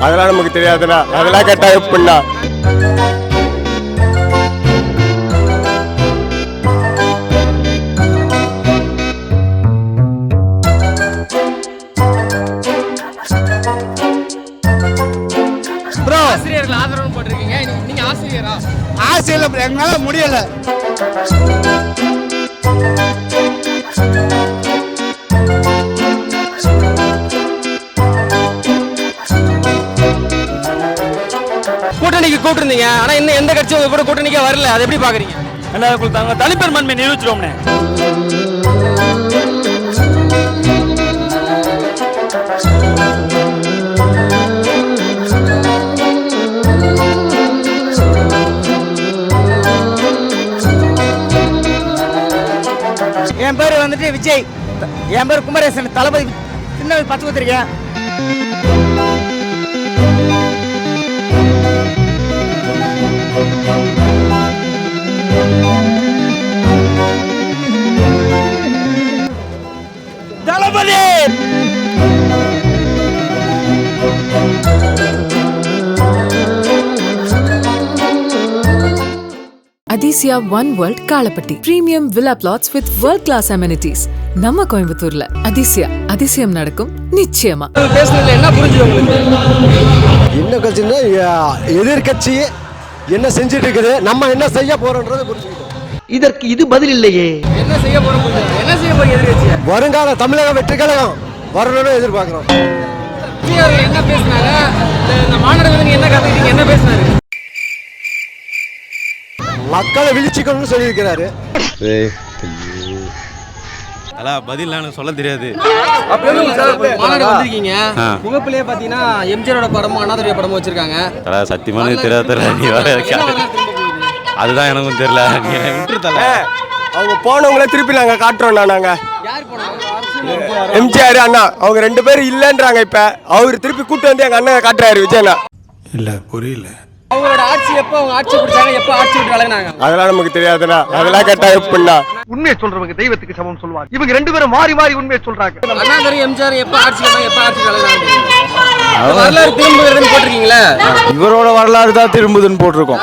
அதெல்லாம் நமக்கு தெரியாதுண்ணா அதெல்லாம் கேட்டா எப்படின்னா? ப்ரோ ஆசிரியர்கள் ஆதரவு போட்டிருக்கீங்க. நீங்க- ஆசிரியரா? ஆசையில் எங்களால் முடியல. கூட்டணிக்கு கூப்பிட்டுருந்தீங்க. ஆனா இன்னும் எந்த கட்சியும் உங்க கூட கூட்டணிக்கே வரல. அதை எப்படி பாக்குறீங்க? என்ன கொடுத்தாங்க தனிப்பெரும்பான்மை நிரூபிச்சிருவோம்னே என் பேர் வந்துட்டு விஜய். என் பேர் குமரேசன். தளபதி. சின்ன பத்து கொடுத்துருக்கேன். Thalapathy! Athisaya one world Kalapatti premium villa flats with world class amenities நம்ம கோயம்புத்தூர்ல அதிசயா அதிசயம் நடக்கும் நிச்சயமா. பேசுனதுல என்ன உங்களுக்கு? என்ன கட்சின்னா எதிர்கட்சி என்ன செஞ்சுட்டு இருக்குது நம்ம என்ன செய்ய போறோன்றதை புரிஞ்சுக்கிட்டோம். இதற்கு இது பதில் இல்லையே. என்ன செய்ய போறோம். என்ன செய்ய போறீங்க எதிர்கட்சியா? வருங்கால தமிழக வெற்றி கழகம் வரணும்னு எதிர்பார்க்கிறோம். என்ன பேசினாங்க? இந்த- என்ன கத்துக்கிட்டீங்க என்ன பேசினாரு? மக்களை விழிச்சுக்கணும்னு சொல்லியிருக்கிறாரு. அதான் பதில் எனக்கு சொல்ல தெரியாது. மாநாடு வந்திருக்கீங்க. முகப்பிலேயே பாத்தீங்கன்னா எம்ஜிஆரோட படமும் அண்ணாதுரைய படமும் வச்சிருக்காங்க. அதான் சத்தியமான தெரியாது தெரியல நீ போகுது? அதுதான் எனக்கும் தெரியல. நீ விட்டுருத்தல அவங்க போனவங்கள திருப்பி நாங்க காட்டுறோம்ண்ணா நாங்க. யார் போனாங்க அரசியல் எம்ஜிஆர் அண்ணா அவங்க ரெண்டு பேரும் இல்லைன்றாங்க இப்ப. அவர் திருப்பி கூட்டு வந்து எங்க அண்ணன் காட்டுறாரு விஜயண்ணா இல்ல புரியல. அவங்களோட ஆட்சி எப்போ அவங்க ஆட்சி பிடிச்சாங்க எப்போ ஆட்சி விட்டு விலகினாங்க? அதெல்லாம் நமக்கு தெரியாதுண்ணா அதெல்லாம் கேட்டா எப்படின்னா உண்மையை சொல்றவங்க தெய்வத்துக்கு சமம் சொல்லுவாங்க. இவங்க ரெண்டு பேரும் மாறி மாறி உண்மையை சொல்றாங்க. அண்ணாதுரை எம்ஜிஆர் எப்போ ஆட்சி எப்போ ஆட்சி விலகினாங்க? வரலாறு திரும்புகிறதுன்னு போட்டிருக்கீங்களே? இவரோட வரலாறு தான் திரும்புதுன்னு போட்டிருக்கோம்.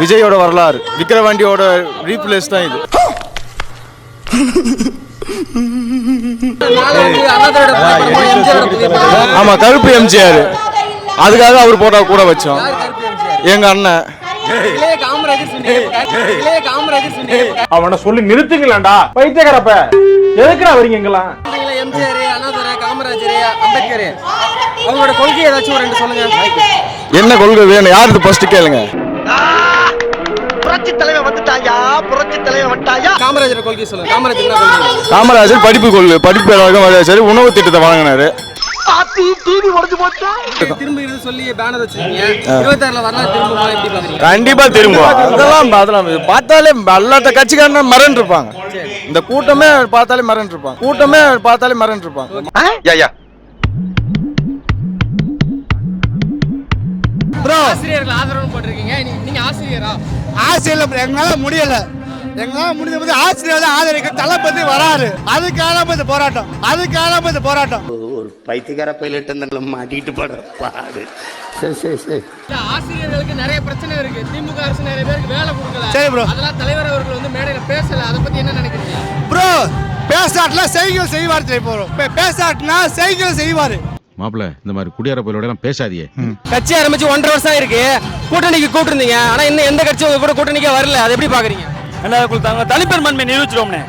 விஜயோட வரலாறு. விக்கிரவாண்டியோட ரீப்ளேஸ் தான் இது. ஆமா கருப்பு எம்ஜிஆர். அதுக்காக அவர் போட்டோ கூட வச்சோம்? எங்க அண்ணன். அவனை சொல்லி நிறுத்துங்களேன்டா பைத்தியக்காரப்ப. எதுக்குடா வரீங்க இங்கெல்லாம் எம்ஜிஆர் அண்ணாதுரை காமராஜர் அம்பேத்கர் அவங்களோட கொள்கை ஏதாச்சும் ஒரு ரெண்டு சொல்லுங்க. என்ன கொள்கை வேணும்? யாருக்கு ஃபர்ஸ்ட் கேளுங்க. புரட்சி தலைவன் வந்துட்டாயா? புரட்சி தலைவன் வந்துட்டாயா? காமராஜர் கொள்கை சொல்லுங்க. காமராஜர் காமராஜர் படிப்பு கொள்கை படிப்பு சரி உணவு திட்டத்தை வழங்கினாரு. பாத்தி டிவி உடஞ்சு போச்சா? திரும்ப இது சொல்லி பேனர் வச்சிருக்கீங்க. இருபத்தாறுல திரும்ப எப்படி பாக்குறீங்க கண்டிப்பா திரும்பும் அதெல்லாம் அதெல்லாம் பார்த்தாலே எல்லாத்த கட்சிக்காரன மறந்து இருப்பாங்க இந்த கூட்டமே பார்த்தாலே மறந்து இருப்பாங்க கூட்டமே பார்த்தாலே மறந்து இருப்பாங்க ஐயா ப்ரோ. ஆசிரியர்கள் ஆதரவு போட்டிருக்கீங்க. நீ- நீங்க ஆசிரியரா? ஆசையில் எங்களால் முடியல. எங்களால் முடிஞ்ச போது ஆசிரியர் ஆதரிக்க தளபதி வராரு. அதுக்காக இந்த போராட்டம். அதுக்காக இந்த போராட்டம். ஒரு பைத்தியக்கார பைலட் இருந்தால மாட்டிட்டு படுற பாடு. சரி சரி சரி. ஆசிரியர்களுக்கு நிறைய பிரச்சனை இருக்கு. திமுக அரசு நிறைய பேருக்கு வேலை கொடுக்கல. சரி bro. அதெல்லாம் தலைவர் அவர்கள் வந்து மேடையில பேசல. அதை பத்தி என்ன நினைக்கிறீங்க? ப்ரோ பேசாட்டில் செய்கள் செய்வார் தெரிய போகிறோம் பேசாட்டினா செய்கள் செய்வார். மாப்பிள்ள இந்த மாதிரி குடியார பயிலோட எல்லாம் பேசாதியே கட்சி ஆரம்பிச்சு ஒன்றரை வருஷம் இருக்கு கூட்டணிக்கு கூப்பிட்டுருந்தீங்க ஆனா இன்னும் எந்த கட்சியும் உங்க கூட கூட்டணிக்கே வரல. அதை எப்படி பாக்குறீங்க? என்ன கொடுத்தாங்க தனிப்பெரும்பான்மை நிரூபிச்சிருவோம்னே.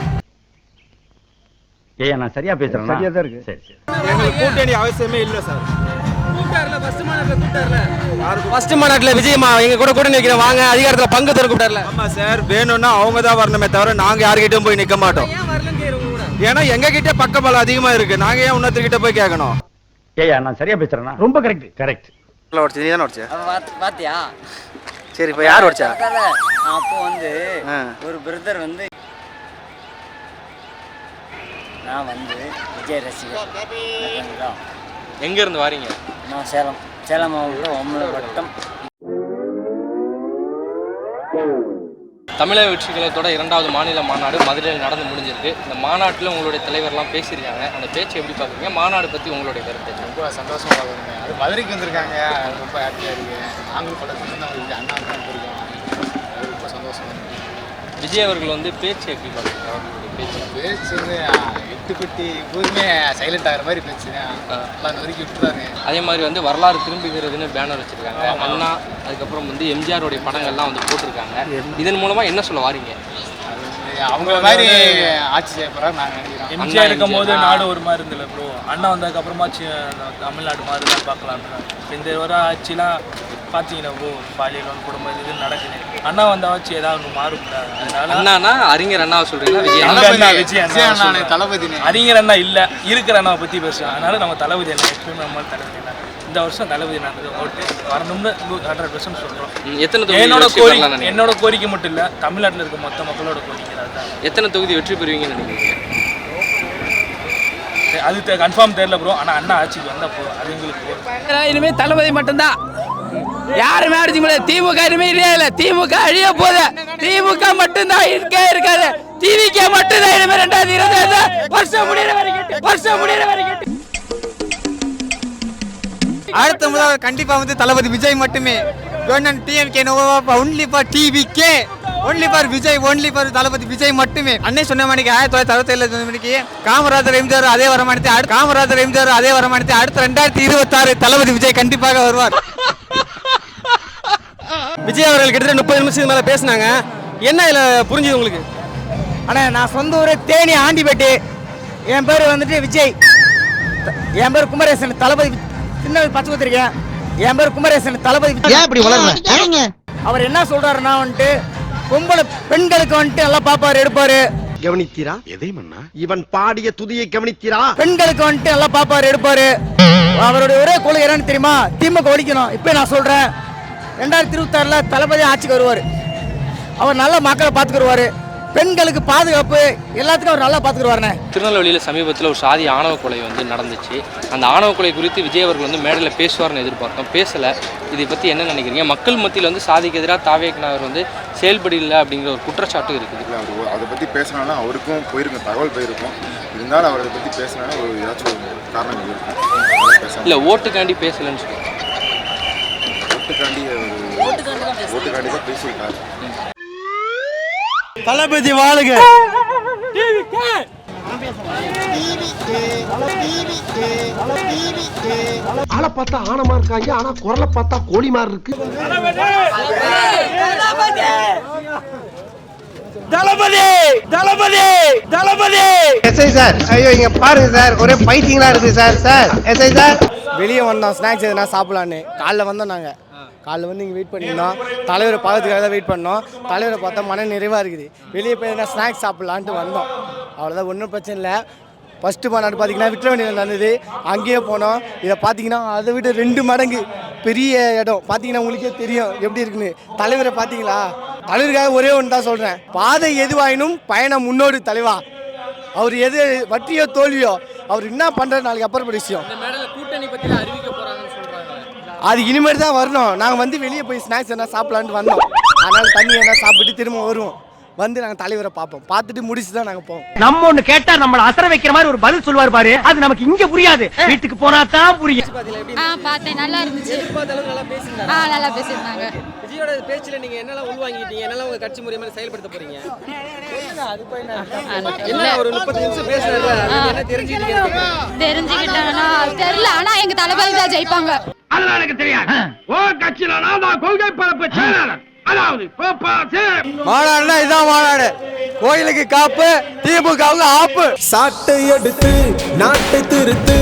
ஏய் நான் சரியா பேசுறேன்? சரியா தான் இருக்கு. சரி சரி. எங்களுக்கு கூட்டணி அவசியமே இல்லை சார். ஃபர்ஸ்ட் மாநாட்டுல கூப்பிட்டாருல? ஃபர்ஸ்ட் மாநாட்டுல விஜயமா எங்க கூட கூட்டணி வாங்க அதிகாரத்துல பங்கு தர கூப்பிட்டாருல? ஆமா சார். வேணும்னா அவங்க தான் வரணுமே தவிர நாங்க யார்கிட்டயும் போய் நிக்க மாட்டோம். ஏன்னா எங்க கிட்ட பக்கபலம் அதிகமா இருக்கு. நாங்க ஏன் இன்னொருத்தர்கிட்ட போய் கேட்கணும் ஏய்யா நான் சரியா பேசுறேனா? ரொம்ப கரெக்ட் கரெக்ட் உடச்சு நீ தானே உடச்ச பாத்தியா சரி இப்போ யார் உடச்சா அப்போ வந்து ஒரு பிரதர் வந்து நான் வந்து விஜய் ரசிகர். ஓகேங்களா எங்க இருந்து வாரீங்க? நான் சேலம். சேலம் மாவட்டம் ஒம்மலை வட்டம். தமிழக வெற்றி கழகத்தோட இரண்டாவது மாநில மாநாடு மதுரையில் நடந்து முடிஞ்சிருக்கு. இந்த மாநாட்டில் உங்களுடைய தலைவர்லாம் பேசியிருக்காங்க. அந்த பேச்சை எப்படி பார்க்குறீங்க? மாநாடு பற்றி உங்களுடைய கருத்து ரொம்ப சந்தோஷமா பார்க்குறேங்க. அது மதுரைக்கு வந்திருக்காங்க. ரொம்ப ஹாப்பியாக இருக்கு. நாங்களும் பல தான் வந்து அண்ணா தான் வந்திருக்கோம். அது ரொம்ப சந்தோஷமா இருக்கு. விஜய் அவர்கள் வந்து பேச்சு எப்படி பார்க்குறீங்க? அவர்களுடைய பேச்சு? பேச்சு வந்து பெட்டி எப்போதுமே சைலண்ட் ஆகிற மாதிரி பேச்சுங்க எல்லாம் நொறுக்கி விட்டுறாரு அதே மாதிரி வந்து வரலாறு திரும்புகிறதுன்னு பேனர் வச்சிருக்காங்க. அண்ணா அதுக்கப்புறம் வந்து எம்ஜிஆருடைய படங்கள்லாம் வந்து போட்டிருக்காங்க. இதன் மூலமா என்ன சொல்ல வாரீங்க? அவங்கள மாதிரி ஆட்சி செய்ய போகிறாரு நாங்கள் நினைக்கிறோம் எம்ஜிஆர் இருக்கும்போது நாடு ஒரு மாதிரி இருந்தல ப்ரோ அண்ணா வந்ததுக்கு அப்புறமாச்சு தமிழ்நாடு மாதிரி தான் பார்க்கலாம் இந்த வர ஆட்சிலாம் பார்த்தீங்கன்னா ப்ரோ பாலியல் குடும்பம் இது நடக்குது. அண்ணா வந்தாச்சு ஏதாவது ஒன்று மாறும்ல அதனால அண்ணானா அறிஞர் அண்ணாவை சொல்றீங்களா? விஜய் அண்ணா? தளபதி அண்ணா, விஜய். தளபதினே அறிஞர் அண்ணா இல்லை இருக்கிற அண்ணாவை பற்றி பேசுகிறேன் அதனால நம்ம தளபதி அண்ணா நம்ம தளபதி அண்ணா. இந்த வருஷம் தளபதி அண்ணா ஓட்டு. வரணும்னு ஹண்ட்ரட் பர்சன்ட் சொல்கிறோம் எத்தனை தொகுதி என்னோட கோரிக்கை? என்னோட கோரிக்கை மட்டும் இல்லை தமிழ்நாட்டில் இருக்க மொத்த மக்களோட கோரிக்கை எத்தனை தொகுதி வெற்றி பெறுவீங்கன்னு நினைக்கிறீங்க? அது கன்ஃபார்ம் தெரியல ப்ரோ ஆனால் அண்ணா ஆட்சிக்கு வந்தால் போதும் அது எங்களுக்கு போதும் இனிமே தளபதி மட்டும்தான். யாருமே அடிச்சு முடியாது திமுக இனிமே இல்லையா? இல்ல திமுக அழிய போது திமுக மட்டும்தான் இருக்கே இருக்காது. திமுக மட்டும்தான் இனிமே ரெண்டாயிரத்தி இருபது வருஷம் முடியற வரைக்கும் வருஷம் முடியற வரைக்கும். அடுத்த முதல் கண்டிப்பா வந்து தளபதி விஜய் மட்டுமே. DMK only for TVK only for Vijay only for Thalapathy Vijay மட்டுமே. அன்னை சொன்ன மணிக்கு ஆயிரத்தி தொள்ளாயிரத்தி அறுபத்தி ஏழு மணிக்கு காமராஜர் எம்ஜிஆர் அதே வரமானத்தை காமராஜர் எம்ஜிஆர் அதே வரமானத்தை அடுத்த ரெண்டாயிரத்தி இருபத்தாறு தளபதி விஜய் கண்டிப்பாக வருவார். விஜய் அவர்கள் கிட்டத்தட்ட முப்பது நிமிஷத்துக்கு மேலே பேசினாங்க. என்ன இதில் புரிஞ்சுது உங்களுக்கு? அண்ணா நான் சொந்த ஊர் தேனி ஆண்டிப்பேட்டு. என் பேர் வந்துட்டு விஜய். என் பேர் குமரேசன் தளபதி சின்ன பச்சை குத்திருக்கேன். என் பேர் குமரேசன் தளபதி ஏன் இப்படி அவர் என்ன சொல்றாருன்னா வந்துட்டு பொம்பளை பெண்களுக்கு வந்துட்டு நல்லா பாப்பாரு எடுப்பாரு. கவனித்தீரா? எதை மண்ணா இவன் பாடிய துதியை கவனித்தீரா? பெண்களுக்கு வந்துட்டு நல்லா பாப்பாரு எடுப்பாரு. அவருடைய ஒரே கொள்கை என்னன்னு தெரியுமா? திமுக ஒழிக்கணும் இப்போ நான் சொல்றேன். ரெண்டாயிரத்தி இருபத்தாறுல தளபதி ஆட்சிக்கு வருவார். அவர் நல்ல மக்களை பார்த்துக்குருவாரு. பெண்களுக்கு பாதுகாப்பு எல்லாத்துக்கும் அவர் நல்லா பார்த்துக்குருவாருண்ணே. திருநெல்வேலியில் சமீபத்தில் ஒரு சாதி ஆணவ கொலை வந்து நடந்துச்சு. அந்த ஆணவ கொலை குறித்து விஜய் அவர்கள் வந்து மேடையில் பேசுவார்னு எதிர்பார்த்தோம். பேசலை. இதை பற்றி என்ன நினைக்கிறீங்க? மக்கள் மத்தியில் வந்து சாதிக்கு எதிராக தாவேக்கனவர் வந்து செயல்படல அப்படிங்கிற ஒரு குற்றச்சாட்டு இருக்குது. இல்லை அவர் அதை பற்றி பேசினாலும் அவருக்கும் போயிருக்கும் தகவல் போயிருக்கும். இருந்தாலும் அவர் பற்றி பேசினாலும் ஒரு ஏதாச்சும் ஒரு காரணம் இருக்கும் இல்லை ஓட்டுக்காண்டி பேசலைன்னு சொல்லுவாங்க ஓட்டுக்காண்டி ஓட்டுக்காண்டி தான் பேசியிருக்காரு. தளபதி வாழுக. ஆளை பார்த்தா ஆனமா இருக்காங்க ஆனா குரலை பார்த்தா கோழி மாதிரி இருக்கு. தளபதி தளபதி தளபதி. எஸ்ஐ சார் ஐயோ இங்க பாருங்க சார் ஒரே பைத்தியங்களா இருக்கு சார் சார். SI sir. வெளியே வந்தோம் ஸ்நாக்ஸ் எதுனா சாப்பிடலான்னு. காலைல வந்தோம் நாங்கள் காலைல வந்து இங்கே வெயிட் பண்ணியிருந்தோம். தலைவரை பார்க்கறதுக்காக தான் வெயிட் பண்ணோம். தலைவரை பார்த்தா மன நிறைவாக இருக்குது. வெளியே போய் என்ன ஸ்நாக்ஸ் சாப்பிட்லான்ட்டு வந்தோம். அவ்வளோதான் ஒன்றும் பிரச்சனை இல்லை. ஃபஸ்ட்டு மாநாடு பார்த்தீங்கன்னா விக்ரவண்டியில் நடந்தது. அங்கேயே போனோம். இதை பார்த்தீங்கன்னா அதை விட ரெண்டு மடங்கு பெரிய இடம். பார்த்தீங்கன்னா உங்களுக்கே தெரியும் எப்படி இருக்குன்னு. தலைவரை பார்த்தீங்களா தலைவருக்காக ஒரே ஒன்று தான் சொல்கிறேன் பாதை எதுவாயினும் பயணம் முன்னோடு தலைவா. அவர் எது வற்றியோ தோல்வியோ அவர் என்ன பண்ணுற நாளைக்கு அப்புறம் விஷயம். கூட்டணி பற்றி அது இனிமேல் தான் வரணும். நாங்கள் வந்து வெளியே போய் ஸ்நாக்ஸ் என்ன சாப்பிடலான்ட்டு வந்தோம். அதனால் தண்ணி என்ன சாப்பிட்டு திரும்ப வருவோம். வந்து நாங்கள் தலைவரை பார்ப்போம். பார்த்துட்டு முடிச்சு தான் நாங்கள் போவோம். நம்ம ஒண்ணு கேட்டா நம்மள அசர வைக்கிற மாதிரி ஒரு பதில் சொல்லுவார் பாரு. அது நமக்கு இங்க புரியாது. வீட்டுக்கு போனா தான் புரியும். ஆ பார்த்தேன். நல்லா இருந்துச்சு. ஆ நல்லா பேசியிருந்தாங்க. விஜயோட பேச்சில் நீங்கள் என்னெல்லாம் உள்வாங்கிட்டீங்க? என்னெல்லாம் உங்கள் கட்சி மூலியமாக செயல்படுத்த போகிறீங்க என்ன? ஒரு முப்பது நிமிஷம் பேசுறாரு என்ன தெரிஞ்சுக்கிட்டீங்க? தெரிஞ்சுக்கிட்டேன்னா தெரியல. ஆனா எங்க தான் ஜெயிப்பாங்க. அதெல்லாம் எனக்கு தெரியாது. ஓ கட்சியில நான் கொள்கை பரப்பு செயலாளர். அதாவது மாநாடுனா இதான் மாநாடு. கோயிலுக்கு காப்பு திமுகவுக்கு ஆப்பு. சாட்டை எடுத்து நாட்டை திருத்து.